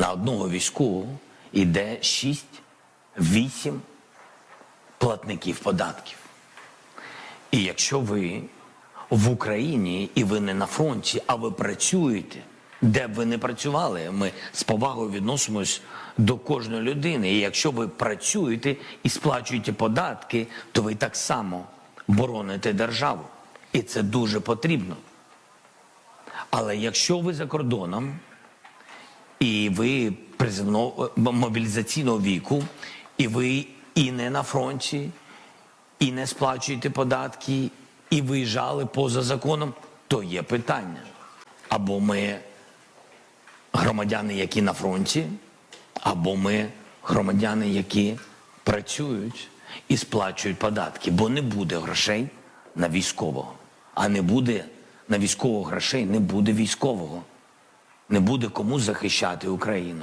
На одного військового йде 6-8 платників податків. І якщо ви в Україні і ви не на фронті, а ви працюєте, де б ви не працювали, ми з повагою відносимось до кожної людини. І якщо ви працюєте і сплачуєте податки, то ви так само бороните державу. І це дуже потрібно. Але якщо ви за кордоном і ви призовного мобілізаційного віку, і ви і не на фронті, і не сплачуєте податки, і виїжджали поза законом, то є питання. Або ми громадяни, які на фронті, або ми громадяни, які працюють і сплачують податки, бо не буде грошей на військового. А не буде на військового грошей, не буде військового. Не буде кому захищати Україну.